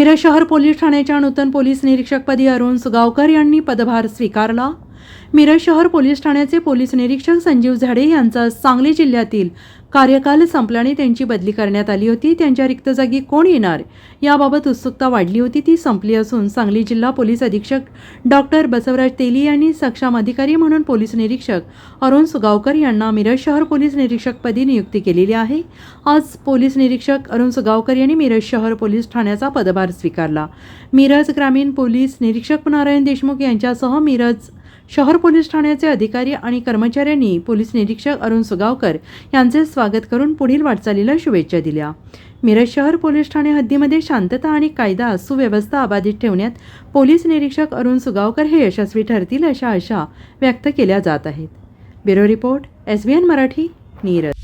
मिरज शहर पोलीस ठाण्याच्या नूतन पोलीस निरीक्षकपदी अरुण सुगावकर यांनी पदभार स्वीकारला. मिरज शहर पोलीस ठाण्याचे पोलीस निरीक्षक संजीव झाडे यांचा सांगली जिल्ह्यातील कार्यकाल संपल्याने त्यांची बदली करण्यात आली होती. त्यांच्या रिक्त जागी कोण येणार याबाबत उत्सुकता वाढली होती. ती संपली असून सांगली जिल्हा पोलीस अधीक्षक डॉक्टर बसवराज तेली यांनी सक्षम अधिकारी म्हणून पोलीस निरीक्षक अरुण सुगावकर यांना मिरज शहर पोलीस निरीक्षकपदी नियुक्ती केलेली आहे. आज पोलीस निरीक्षक अरुण सुगावकर यांनी मिरज शहर पोलीस ठाण्याचा पदभार स्वीकारला. मिरज ग्रामीण पोलीस निरीक्षक नारायण देशमुख यांच्यासह मिरज शहर पोलीस ठाण्याचे अधिकारी आणि कर्मचाऱ्यांनी पोलीस निरीक्षक अरुण सुगावकर यांचे स्वागत करून पुढील वाटचालीला शुभेच्छा दिल्या. मिरज शहर पोलीस ठाणे हद्दीमध्ये शांतता आणि कायदा सुव्यवस्था अबाधित ठेवण्यात पोलीस निरीक्षक अरुण सुगावकर हे यशस्वी ठरतील अशा आशा व्यक्त केल्या जात आहेत. Bureau report S B N Marathi Neeraj.